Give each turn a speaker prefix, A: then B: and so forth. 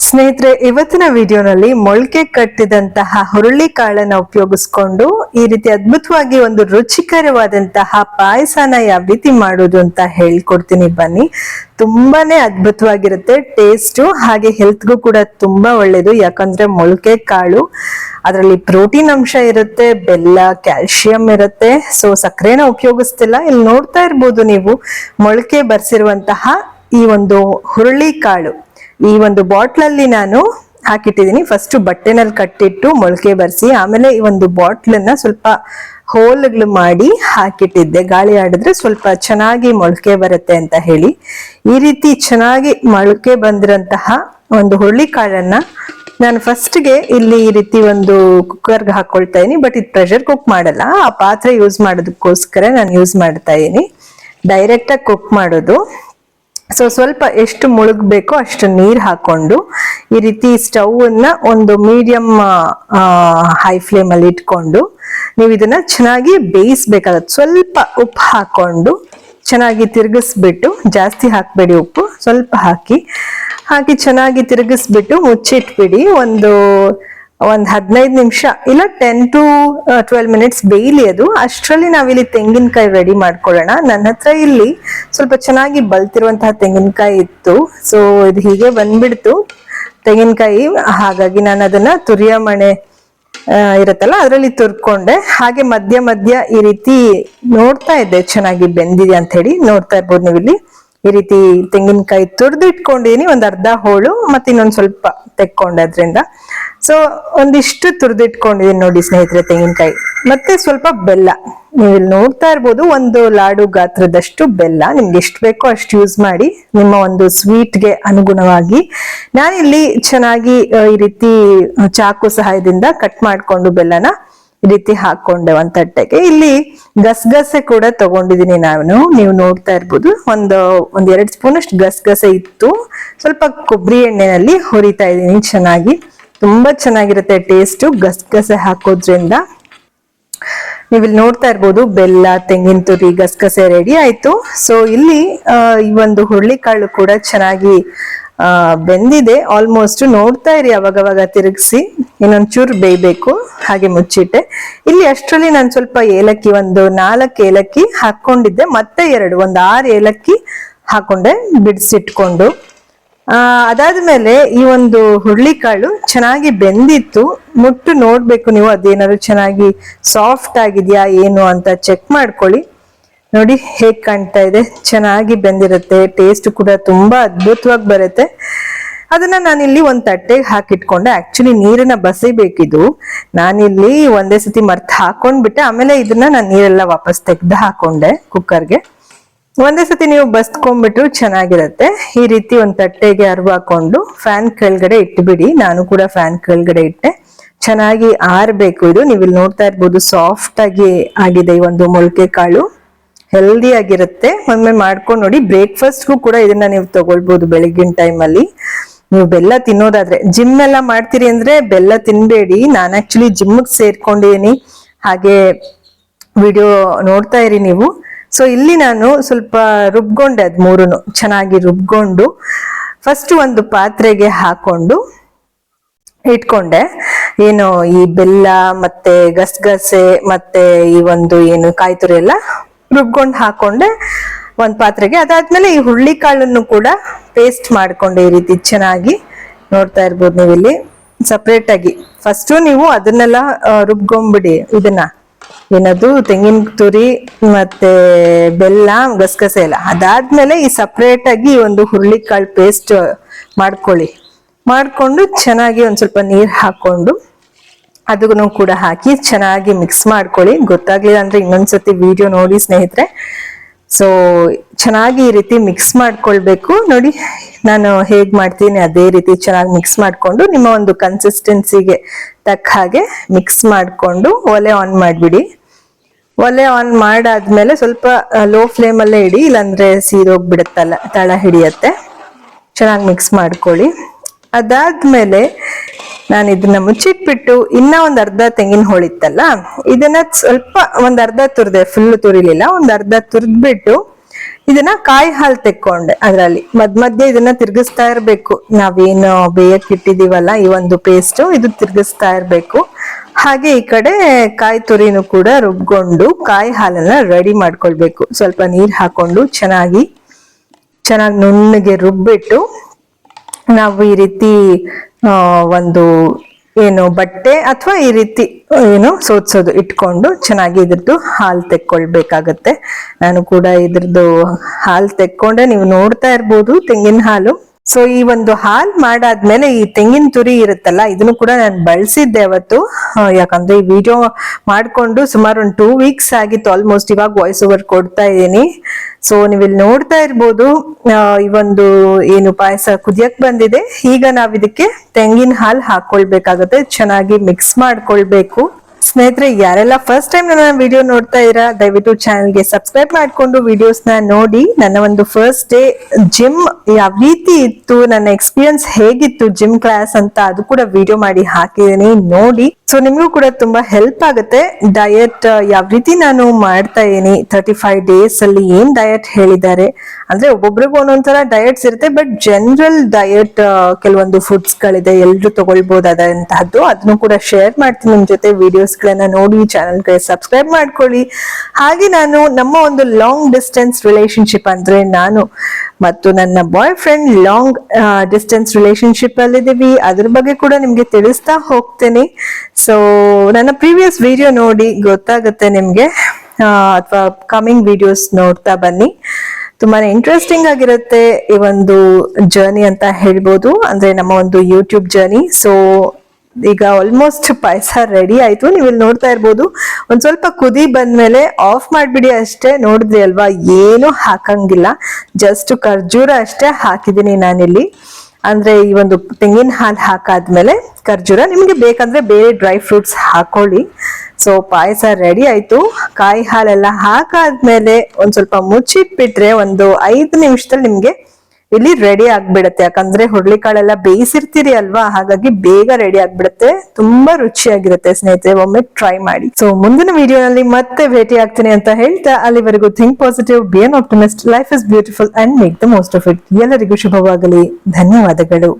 A: ಸ್ನೇಹಿತರೆ, ಇವತ್ತಿನ ವಿಡಿಯೋನಲ್ಲಿ ಮೊಳಕೆ ಕಟ್ಟಿದಂತಹ ಹುರುಳಿ ಕಾಳನ್ನ ಉಪಯೋಗಿಸ್ಕೊಂಡು ಈ ರೀತಿ ಅದ್ಭುತವಾಗಿ ಒಂದು ರುಚಿಕರವಾದಂತಹ ಪಾಯಸನ ಯಾವ ರೀತಿ ಮಾಡೋದು ಅಂತ ಹೇಳ್ಕೊಡ್ತೀನಿ ಬನ್ನಿ. ತುಂಬಾನೇ ಅದ್ಭುತವಾಗಿರುತ್ತೆ ಟೇಸ್ಟು ಹಾಗೆ ಹೆಲ್ತ್ಗೂ ಕೂಡ ತುಂಬಾ ಒಳ್ಳೇದು. ಯಾಕಂದ್ರೆ ಮೊಳಕೆ ಕಾಳು, ಅದರಲ್ಲಿ ಪ್ರೋಟೀನ್ ಅಂಶ ಇರುತ್ತೆ, ಬೆಲ್ಲ ಕ್ಯಾಲ್ಸಿಯಂ ಇರುತ್ತೆ. ಸೊ ಸಕ್ಕರೆನ ಉಪಯೋಗಿಸ್ತಿಲ್ಲ. ಇಲ್ಲಿ ನೋಡ್ತಾ ಇರ್ಬೋದು ನೀವು ಮೊಳಕೆ ಬರ್ಸಿರುವಂತಹ ಈ ಒಂದು ಹುರುಳಿ ಕಾಳು. ಈ ಒಂದು ಬಾಟ್ಲಲ್ಲಿ ನಾನು ಹಾಕಿಟ್ಟಿದ್ದೀನಿ. ಫಸ್ಟ್ ಬಟ್ಟೆನಲ್ಲಿ ಕಟ್ಟಿಟ್ಟು ಮೊಳಕೆ ಬರ್ಸಿ, ಆಮೇಲೆ ಈ ಒಂದು ಬಾಟ್ಲನ್ನ ಸ್ವಲ್ಪ ಹೋಲ್ಗಳು ಮಾಡಿ ಹಾಕಿಟ್ಟಿದ್ದೆ. ಗಾಳಿ ಆಡಿದ್ರೆ ಸ್ವಲ್ಪ ಚೆನ್ನಾಗಿ ಮೊಳಕೆ ಬರುತ್ತೆ ಅಂತ ಹೇಳಿ. ಈ ರೀತಿ ಚೆನ್ನಾಗಿ ಮೊಳಕೆ ಬಂದಿರಂತಹ ಒಂದು ಹುರುಳಿ ಕಾಳನ್ನ ನಾನು ಫಸ್ಟ್ಗೆ ಇಲ್ಲಿ ಈ ರೀತಿ ಒಂದು ಕುಕ್ಕರ್ಗೆ ಹಾಕೊಳ್ತಾ ಇದ್ದೀನಿ ಬಟ್ ಇದು ಪ್ರೆಷರ್ ಕುಕ್ ಮಾಡಲ್ಲ. ಆ ಪಾತ್ರೆ ಯೂಸ್ ಮಾಡೋದಕ್ಕೋಸ್ಕರ ನಾನು ಯೂಸ್ ಮಾಡ್ತಾ ಇದೀನಿ. ಡೈರೆಕ್ಟ್ ಆಗಿ ಕುಕ್ ಮಾಡೋದು. ಸೊ ಸ್ವಲ್ಪ ಎಷ್ಟು ಮುಳುಗಬೇಕೋ ಅಷ್ಟು ನೀರು ಹಾಕೊಂಡು ಈ ರೀತಿ ಸ್ಟವ್ ಅನ್ನ ಒಂದು ಮೀಡಿಯಂ ಹೈ ಫ್ಲೇಮ್ ಅಲ್ಲಿ ಇಟ್ಕೊಂಡು ನೀವು ಇದನ್ನ ಚೆನ್ನಾಗಿ ಬೇಯಿಸ್ಬೇಕಾಗತ್ತೆ. ಸ್ವಲ್ಪ ಉಪ್ಪು ಹಾಕೊಂಡು ಚೆನ್ನಾಗಿ ತಿರುಗಿಸ್ಬಿಟ್ಟು, ಜಾಸ್ತಿ ಹಾಕಬೇಡಿ ಉಪ್ಪು, ಸ್ವಲ್ಪ ಹಾಕಿ ಹಾಕಿ ಚೆನ್ನಾಗಿ ತಿರುಗಿಸ್ಬಿಟ್ಟು ಮುಚ್ಚಿಟ್ಬಿಡಿ ಒಂದು ಒಂದ್ ಹದಿನೈದು ನಿಮಿಷ, ಇಲ್ಲ ಟೆನ್ ಟು ಟ್ವೆಲ್ ಮಿನಿಟ್ಸ್ ಬೇಯಲಿ ಅದು. ಅಷ್ಟರಲ್ಲಿ ನಾವಿಲ್ಲಿ ತೆಂಗಿನಕಾಯಿ ರೆಡಿ ಮಾಡ್ಕೊಳ್ಳೋಣ. ನನ್ನ ಹತ್ರ ಇಲ್ಲಿ ಸ್ವಲ್ಪ ಚೆನ್ನಾಗಿ ಬಲ್ತಿರುವಂತಹ ತೆಂಗಿನಕಾಯಿ ಇತ್ತು. ಸೊ ಇದು ಹೀಗೆ ಬಂದ್ಬಿಡ್ತು. ತೆಂಗಿನಕಾಯಿ, ಹಾಗಾಗಿ ನಾನು ಅದನ್ನ ತುರಿಯ ಮಣೆ ಇರುತ್ತಲ್ಲ, ಅದರಲ್ಲಿ ತುರ್ಕೊಂಡೆ. ಹಾಗೆ ಮಧ್ಯ ಮಧ್ಯ ಈ ರೀತಿ ನೋಡ್ತಾ ಇದ್ದೆ, ಚೆನ್ನಾಗಿ ಬೆಂದಿದೆ ಅಂತ ಹೇಳಿ. ನೋಡ್ತಾ ಇರ್ಬೋದು ನೀವು ಇಲ್ಲಿ ಈ ರೀತಿ ತೆಂಗಿನಕಾಯಿ ತುರ್ದು ಇಟ್ಕೊಂಡಿದೀನಿ ಒಂದ್ ಅರ್ಧ ಹೋಳು ಮತ್ತೆ ಇನ್ನೊಂದ್ ಸ್ವಲ್ಪ ತೆಕ್ಕೊಂಡೆ ಅದ್ರಿಂದ. ಸೊ ಒಂದಿಷ್ಟು ತುರಿದಿಟ್ಕೊಂಡಿದ್ದೀನಿ ನೋಡಿ ಸ್ನೇಹಿತರೆ ತೆಂಗಿನಕಾಯಿ. ಮತ್ತೆ ಸ್ವಲ್ಪ ಬೆಲ್ಲ. ನೀವು ಇಲ್ಲಿ ನೋಡ್ತಾ ಇರ್ಬೋದು, ಒಂದು ಲಾಡು ಗಾತ್ರದಷ್ಟು ಬೆಲ್ಲ. ನಿಮ್ಗೆ ಎಷ್ಟು ಬೇಕೋ ಅಷ್ಟು ಯೂಸ್ ಮಾಡಿ ನಿಮ್ಮ ಒಂದು ಸ್ವೀಟ್ಗೆ ಅನುಗುಣವಾಗಿ ನಾನಿಲ್ಲಿ ಚೆನ್ನಾಗಿ ಈ ರೀತಿ ಚಾಕು ಸಹಾಯದಿಂದ ಕಟ್ ಮಾಡ್ಕೊಂಡು ಬೆಲ್ಲನ ಈ ರೀತಿ ಹಾಕೊಂಡೆ ಒಂದ್ ತಟ್ಟೆಗೆ ಇಲ್ಲಿ ಗಸಗಸೆ ಕೂಡ ತಗೊಂಡಿದೀನಿ ನಾನು. ನೀವು ನೋಡ್ತಾ ಇರ್ಬೋದು, ಒಂದು, ಒಂದ್ ಎರಡ್ ಸ್ಪೂನ್ ಅಷ್ಟು ಗಸಗಸೆ ಇತ್ತು. ಸ್ವಲ್ಪ ಕೊಬ್ಬರಿ ಎಣ್ಣೆನಲ್ಲಿ ಹುರಿತಾ ಇದ್ದೀನಿ ಚೆನ್ನಾಗಿ. ತುಂಬಾ ಚೆನ್ನಾಗಿರುತ್ತೆ ಟೇಸ್ಟ್ ಗಸಗಸೆ ಹಾಕೋದ್ರಿಂದ. ನೀವು ಇಲ್ಲಿ ನೋಡ್ತಾ ಇರ್ಬೋದು ಬೆಲ್ಲ, ತೆಂಗಿನ ತುರಿ ಗಸಗಸೆ ರೆಡಿ ಆಯ್ತು. ಸೊ ಇಲ್ಲಿ ಈ ಒಂದು ಹುರುಳಿಕಾಳು ಕೂಡ ಚೆನ್ನಾಗಿ ಬೆಂದಿದೆ. ಆಲ್ಮೋಸ್ಟ್ ನೋಡ್ತಾ ಇರಿ ಅವಾಗವಾಗ ತಿರುಗಿಸಿ. ಇನ್ನೊಂಚೂರು ಬೇಯಬೇಕು, ಹಾಗೆ ಮುಚ್ಚಿಟ್ಟೆ. ಇಲ್ಲಿ ಅಷ್ಟರಲ್ಲಿ ನಾನು ಸ್ವಲ್ಪ ಏಲಕ್ಕಿ, ಒಂದು ನಾಲ್ಕು ಏಲಕ್ಕಿ ಹಾಕೊಂಡಿದ್ದೆ ಮತ್ತೆ ಎರಡು, ಒಂದು ಆರು ಏಲಕ್ಕಿ ಹಾಕೊಂಡೆ, ಬಿಡಿಸಿಟ್ಕೊಂಡು. ಆ, ಅದಾದ್ಮೇಲೆ ಈ ಒಂದು ಹುರುಳಿಕಾಳು ಚೆನ್ನಾಗಿ ಬೆಂದಿತ್ತು. ಮುಟ್ಟು ನೋಡ್ಬೇಕು ನೀವು ಅದೇನಾದ್ರು ಚೆನ್ನಾಗಿ ಸಾಫ್ಟ್ ಆಗಿದ್ಯಾ, ಏನು ಅಂತ ಚೆಕ್ ಮಾಡ್ಕೊಳ್ಳಿ. ನೋಡಿ ಹೇಗ್ ಕಾಣ್ತಾ ಇದೆ. ಚೆನ್ನಾಗಿ ಬೆಂದಿರುತ್ತೆ. ಟೇಸ್ಟ್ ಕೂಡ ತುಂಬಾ ಅದ್ಭುತವಾಗಿ ಬರುತ್ತೆ. ಅದನ್ನ ನಾನಿಲ್ಲಿ ಒಂದ್ ತಟ್ಟೆಗೆ ಹಾಕಿಟ್ಕೊಂಡೆ. ಆಕ್ಚುಲಿ ನೀರನ್ನ ಬಸಿಬೇಕಿದು. ನಾನಿಲ್ಲಿ ಒಂದೇ ಸತಿ ಮರ್ತ್ ಹಾಕೊಂಡ್ಬಿಟ್ಟೆ. ಆಮೇಲೆ ಇದನ್ನ ನಾನು ನೀರೆಲ್ಲ ವಾಪಸ್ ತೆಗ್ದು ಹಾಕೊಂಡೆ ಕುಕ್ಕರ್ಗೆ ಒಂದೇ ಸತಿ ನೀವು ಬಸ್ಕೊಂಡ್ಬಿಟ್ರು ಚೆನ್ನಾಗಿರತ್ತೆ. ಈ ರೀತಿ ಒಂದ್ ತಟ್ಟೆಗೆ ಅರ್ವ ಹಾಕೊಂಡು ಫ್ಯಾನ್ ಕೆಳಗಡೆ ಇಟ್ಬಿಡಿ. ನಾನು ಕೂಡ ಫ್ಯಾನ್ ಕೆಳಗಡೆ ಇಟ್ಟೆ. ಚೆನ್ನಾಗಿ ಆರ್ಬೇಕು ಇದು. ನೀವು ಇಲ್ಲಿ ನೋಡ್ತಾ ಇರ್ಬೋದು ಸಾಫ್ಟ್ ಆಗಿ ಆಗಿದೆ ಈ ಒಂದು ಮೊಳಕೆ ಕಾಳು. ಹೆಲ್ದಿ ಆಗಿರುತ್ತೆ. ಒಮ್ಮೆ ಮಾಡ್ಕೊಂಡು ನೋಡಿ ಬ್ರೇಕ್ಫಾಸ್ಟ್ಗೂ ಕೂಡ ಇದನ್ನ ನೀವು ತಗೊಳ್ಬಹುದು ಬೆಳಗಿನ ಟೈಮಲ್ಲಿ ನೀವು ಬೆಲ್ಲ ತಿನ್ನೋದಾದ್ರೆ ಜಿಮ್ ಎಲ್ಲ ಮಾಡ್ತೀರಿ ಅಂದ್ರೆ ಬೆಲ್ಲ ತಿನ್ಬೇಡಿ. ನಾನು ಆಕ್ಚುಲಿ ಜಿಮ್ಗೆ ಸೇರ್ಕೊಂಡಿದ್ದೀನಿ ಹಾಗೆ ವಿಡಿಯೋ ನೋಡ್ತಾ ಇರಿ ನೀವು. ಸೊ ಇಲ್ಲಿ ನಾನು ಸ್ವಲ್ಪ ರುಬ್ಕೊಂಡೆ ಅದು ಮೂರು ಚೆನ್ನಾಗಿ ರುಬ್ಕೊಂಡು ಫಸ್ಟ್ ಒಂದು ಪಾತ್ರೆಗೆ ಹಾಕೊಂಡು ಇಟ್ಕೊಂಡೆ. ಏನು ಈ ಬೆಲ್ಲ ಮತ್ತೆ ಗಸಗಸೆ ಮತ್ತೆ ಈ ಒಂದು ಏನು ಕಾಯಿ ತುರಿ ಎಲ್ಲ ರುಬ್ಕೊಂಡು ಹಾಕೊಂಡೆ ಒಂದು ಪಾತ್ರೆಗೆ. ಅದಾದ್ಮೇಲೆ ಈ ಹುರುಳಿ ಕಾಳನ್ನು ಕೂಡ ಪೇಸ್ಟ್ ಮಾಡ್ಕೊಂಡೆ ಈ ರೀತಿ ಚೆನ್ನಾಗಿ ನೋಡ್ತಾ ಇರ್ಬೋದು ನೀವು ಇಲ್ಲಿ ಸಪ್ರೇಟ್ ಆಗಿ. ಫಸ್ಟ್ ನೀವು ಅದನ್ನೆಲ್ಲ ರುಬ್ಕೊಂಬಿಡಿ ಇದನ್ನ. ಏನದು, ತೆಂಗಿನ ತುರಿ ಮತ್ತೆ ಬೆಲ್ಲ, ಗಸಗಸೆ ಎಲ್ಲ. ಅದಾದ್ಮೇಲೆ ಈ ಸಪ್ರೇಟ್ ಆಗಿ ಒಂದು ಹುರುಳಿಕಾಳು ಪೇಸ್ಟ್ ಮಾಡ್ಕೊಳ್ಳಿ. ಮಾಡಿಕೊಂಡು ಚೆನ್ನಾಗಿ ಒಂದು ಸ್ವಲ್ಪ ನೀರು ಹಾಕೊಂಡು ಅದನ್ನು ಕೂಡ ಹಾಕಿ ಚೆನ್ನಾಗಿ ಮಿಕ್ಸ್ ಮಾಡ್ಕೊಳ್ಳಿ. ಗೊತ್ತಾಗ್ಲಿಲ್ಲ ಅಂದ್ರೆ ಇನ್ನೊಂದ್ಸತಿ ವಿಡಿಯೋ ನೋಡಿ ಸ್ನೇಹಿತರೆ. ಸೊ ಚೆನ್ನಾಗಿ ಈ ರೀತಿ ಮಿಕ್ಸ್ ಮಾಡ್ಕೊಳ್ಬೇಕು. ನೋಡಿ ನಾನು ಹೇಗ್ ಮಾಡ್ತೀನಿ ಅದೇ ರೀತಿ ಚೆನ್ನಾಗಿ ಮಿಕ್ಸ್ ಮಾಡ್ಕೊಂಡು ನಿಮ್ಮ ಒಂದು ಕನ್ಸಿಸ್ಟೆನ್ಸಿಗೆ ತಕ್ಕ ಹಾಗೆ ಮಿಕ್ಸ್ ಮಾಡಿಕೊಂಡು ಒಲೆ ಆನ್ ಮಾಡಿಬಿಡಿ. ಒಲೆ ಆನ್ ಮಾಡಾದ್ಮೇಲೆ ಸ್ವಲ್ಪ ಲೋ ಫ್ಲೇಮಲ್ಲೇ ಇಡಿ, ಇಲ್ಲಾಂದ್ರೆ ಸೀದೋಗ್ಬಿಡುತ್ತಲ್ಲ, ತಳ ಹಿಡಿಯತ್ತೆ. ಚೆನ್ನಾಗಿ ಮಿಕ್ಸ್ ಮಾಡ್ಕೊಳ್ಳಿ. ಅದಾದ್ಮೇಲೆ ನಾನು ಇದನ್ನ ಮುಚ್ಚಿಟ್ಬಿಟ್ಟು ಇನ್ನ ಒಂದು ಅರ್ಧ ತೆಂಗಿನ ಹೋಳಿತ್ತಲ್ಲ, ಇದನ್ನ ಸ್ವಲ್ಪ ಒಂದ್ ಅರ್ಧ ತುರ್ದೆ ಫುಲ್ ತುರಿಲಿಲ್ಲ, ಒಂದ್ ಅರ್ಧ ತುರ್ದ್ಬಿಟ್ಟು ಇದನ್ನ ಕಾಯಿ ಹಾಲು ತೆಕ್ಕೊಂಡೆ ಅದರಲ್ಲಿ. ಮಧ್ಯ ಮಧ್ಯೆ ಇದನ್ನ ತಿರ್ಗಿಸ್ತಾ ಇರಬೇಕು. ನಾವೇನು ಬೇಯಕ್ ಇಟ್ಟಿದೀವಲ್ಲ ಈ ಒಂದು ಪೇಸ್ಟ್ ಇದು ತಿರ್ಗಿಸ್ತಾ ಇರಬೇಕು. ಹಾಗೆ ಈ ಕಡೆ ಕಾಯಿ ತುರಿನೂ ಕೂಡ ರುಬ್ಕೊಂಡು ಕಾಯಿ ಹಾಲನ್ನ ರೆಡಿ ಮಾಡ್ಕೊಳ್ಬೇಕು. ಸ್ವಲ್ಪ ನೀರ್ ಹಾಕೊಂಡು ಚೆನ್ನಾಗಿ ಚೆನ್ನಾಗಿ ನುಣ್ಣಗೆ ರುಬ್ಬಿಟ್ಟು ನಾವು ಈ ರೀತಿ ಒಂದು ಏನು ಬಟ್ಟೆ ಅಥವಾ ಈ ರೀತಿ ಏನು ಸೋತ್ಸೋದು ಇಟ್ಕೊಂಡು ಚೆನ್ನಾಗಿ ಇದ್ರದ್ದು ಹಾಲು ತೆಕ್ಕೊಳ್ಬೇಕಾಗತ್ತೆ. ನಾನು ಕೂಡ ಇದ್ರದ್ದು ಹಾಲು ತೆಕ್ಕೊಂಡೆ, ನೀವು ನೋಡ್ತಾ ಇರ್ಬೋದು ತೆಂಗಿನ ಹಾಲು. ಸೊ ಈ ಒಂದು ಹಾಲ್ ಮಾಡಾದ್ಮೇಲೆ ಈ ತೆಂಗಿನ ತುರಿ ಇರುತ್ತಲ್ಲ, ಇದನ್ನು ಕೂಡ ನಾನು ಬಳಸಿದ್ದೆ ಅವತ್ತು. ಯಾಕಂದ್ರೆ ಈ ವಿಡಿಯೋ ಮಾಡಿಕೊಂಡು ಸುಮಾರು ಒಂದು ಟೂ ವೀಕ್ಸ್ ಆಗಿತ್ತು ಆಲ್ಮೋಸ್ಟ್ ಇವಾಗ ವಾಯ್ಸ್ ಓವರ್ ಕೊಡ್ತಾ ಇದ್ದೀನಿ. ಸೊ ನೀವು ಇಲ್ಲಿ ನೋಡ್ತಾ ಇರ್ಬೋದು ಈ ಒಂದು ಏನು ಪಾಯಸ ಕುದಿಯಕ್ ಬಂದಿದೆ. ಈಗ ನಾವಿದಕ್ಕೆ ತೆಂಗಿನ ಹಾಲು ಹಾಕೊಳ್ಬೇಕಾಗತ್ತೆ, ಚೆನ್ನಾಗಿ ಮಿಕ್ಸ್ ಮಾಡ್ಕೊಳ್ಬೇಕು. ಸ್ನೇಹಿತರೆ, ಯಾರೆಲ್ಲ ಫಸ್ಟ್ ಟೈಮ್ ನನ್ನ ವಿಡಿಯೋ ನೋಡ್ತಾ ಇರ ದಯವಿಟ್ಟು ಚಾನಲ್ಗೆ ಸಬ್ಸ್ಕ್ರೈಬ್ ಮಾಡ್ಕೊಂಡು ವಿಡಿಯೋಸ್ನ ನೋಡಿ. ನನ್ನ ಒಂದು ಫಸ್ಟ್ ಡೇ ಜಿಮ್ ಯಾವ ರೀತಿ ಇತ್ತು, ನನ್ನ ಎಕ್ಸ್ಪೀರಿಯನ್ಸ್ ಹೇಗಿತ್ತು ಜಿಮ್ ಕ್ಲಾಸ್ ಅಂತ ಅದು ಕೂಡ ವಿಡಿಯೋ ಮಾಡಿ ಹಾಕಿದ್ದೀನಿ, ನೋಡಿ. ಸೊ ನಿಮಗೂ ಕೂಡ ತುಂಬಾ ಹೆಲ್ಪ್ ಆಗುತ್ತೆ. ಡಯಟ್ ಯಾವ ರೀತಿ ನಾನು ಮಾಡ್ತಾ ಇದೀನಿ ತರ್ಟಿ ಫೈವ್ ಡೇಸ್ ಅಲ್ಲಿ ಏನ್ ಡಯಟ್ ಹೇಳಿದ್ದಾರೆ. ಅಂದ್ರೆ ಒಬ್ಬೊಬ್ರಿಗೂ ಒಂದೊಂದ್ಸಲ ಡಯಟ್ಸ್ ಇರುತ್ತೆ ಬಟ್ ಜನರಲ್ ಡಯಟ್ ಕೆಲವೊಂದು ಫುಡ್ಸ್ ಗಳಿದೆ, ಎಲ್ರು ತಗೊಳ್ಬಹುದಾದಂತಹದ್ದು ಅದನ್ನು ಕೂಡ ಶೇರ್ ಮಾಡ್ತೀನಿ ನಿಮ್ ಜೊತೆ ವಿಡಿಯೋಸ್ ಗಳನ್ನ ನೋಡಿ ಚಾನಲ್ಗೆ ಸಬ್ಸ್ಕ್ರೈಬ್ ಮಾಡ್ಕೊಳ್ಳಿ. ಹಾಗೆ ನಾನು ನಮ್ಮ ಒಂದು ಲಾಂಗ್ ಡಿಸ್ಟೆನ್ಸ್ ರಿಲೇಶನ್ಶಿಪ್ ಅಂದ್ರೆ ನಾನು ಮತ್ತು ನನ್ನ boyfriend long distance relationship ಅಲ್ಲಿದ್ದೀವಿ. ಅದ್ರ ಬಗ್ಗೆ ಕೂಡ ನಿಮ್ಗೆ ತಿಳಿಸ್ತಾ ಹೋಗ್ತೇನೆ. ಸೊ ನನ್ನ ಪ್ರೀವಿಯಸ್ ವಿಡಿಯೋ ನೋಡಿ ಗೊತ್ತಾಗುತ್ತೆ ನಿಮ್ಗೆ. ಅಥವಾ ಕಮಿಂಗ್ ವಿಡಿಯೋಸ್ ನೋಡ್ತಾ ಬನ್ನಿ. ತುಂಬಾನೇ ಇಂಟ್ರೆಸ್ಟಿಂಗ್ ಆಗಿರುತ್ತೆ ಈ ಒಂದು ಜರ್ನಿ ಅಂತ ಹೇಳ್ಬೋದು. ಅಂದ್ರೆ ನಮ್ಮ ಒಂದು ಯೂಟ್ಯೂಬ್ ಜರ್ನಿ ಸೊ ಈಗ ಆಲ್ಮೋಸ್ಟ್ ಪಾಯಸ ರೆಡಿ ಆಯ್ತು. ನೀವು ಇಲ್ಲಿ ನೋಡ್ತಾ ಇರ್ಬೋದು. ಒಂದ್ ಸ್ವಲ್ಪ ಕುದಿ ಬಂದ್ಮೇಲೆ ಆಫ್ ಮಾಡ್ಬಿಡಿ ಅಷ್ಟೇ. ನೋಡಿದ್ರಿ ಅಲ್ವಾ? ಏನು ಹಾಕಂಗಿಲ್ಲ. ಜಸ್ಟ್ ಖರ್ಜೂರ ಅಷ್ಟೇ ಹಾಕಿದೀನಿ ನಾನಿಲ್ಲಿ. ಅಂದ್ರೆ ಈ ಒಂದು ತೆಂಗಿನ ಹಾಲು ಹಾಕಾದ್ಮೇಲೆ ಖರ್ಜೂರ. ನಿಮ್ಗೆ ಬೇಕಂದ್ರೆ ಬೇರೆ ಡ್ರೈ ಫ್ರೂಟ್ಸ್ ಹಾಕೊಳ್ಳಿ. ಸೊ ಪಾಯಸ ರೆಡಿ ಆಯ್ತು. ಕಾಯಿ ಹಾಲೆಲ್ಲ ಹಾಕಾದ್ಮೇಲೆ ಒಂದ್ ಸ್ವಲ್ಪ ಮುಚ್ಚಿಟ್ಬಿಟ್ರೆ ಒಂದು ಐದು ನಿಮಿಷದಲ್ಲಿ ನಿಮ್ಗೆ ಇಲ್ಲಿ ರೆಡಿ ಆಗ್ಬಿಡತ್ತೆ. ಯಾಕಂದ್ರೆ ಹುರುಳಿಕಾಳೆಲ್ಲ ಬೇಯಿಸಿರ್ತೀರಿ ಅಲ್ವಾ? ಹಾಗಾಗಿ ಬೇಗ ರೆಡಿ ಆಗ್ಬಿಡುತ್ತೆ. ತುಂಬಾ ರುಚಿಯಾಗಿರುತ್ತೆ ಸ್ನೇಹಿತರೆ, ಒಮ್ಮೆ ಟ್ರೈ ಮಾಡಿ. ಸೊ ಮುಂದಿನ ವಿಡಿಯೋನಲ್ಲಿ ಮತ್ತೆ ಭೇಟಿ ಆಗ್ತೀನಿ ಅಂತ ಹೇಳ್ತಾ ಅಲ್ಲಿವರೆಗೂ think positive be optimist life is beautiful and make the most of it ಎಲ್ಲರಿಗೂ ಶುಭವಾಗಲಿ. ಧನ್ಯವಾದಗಳು.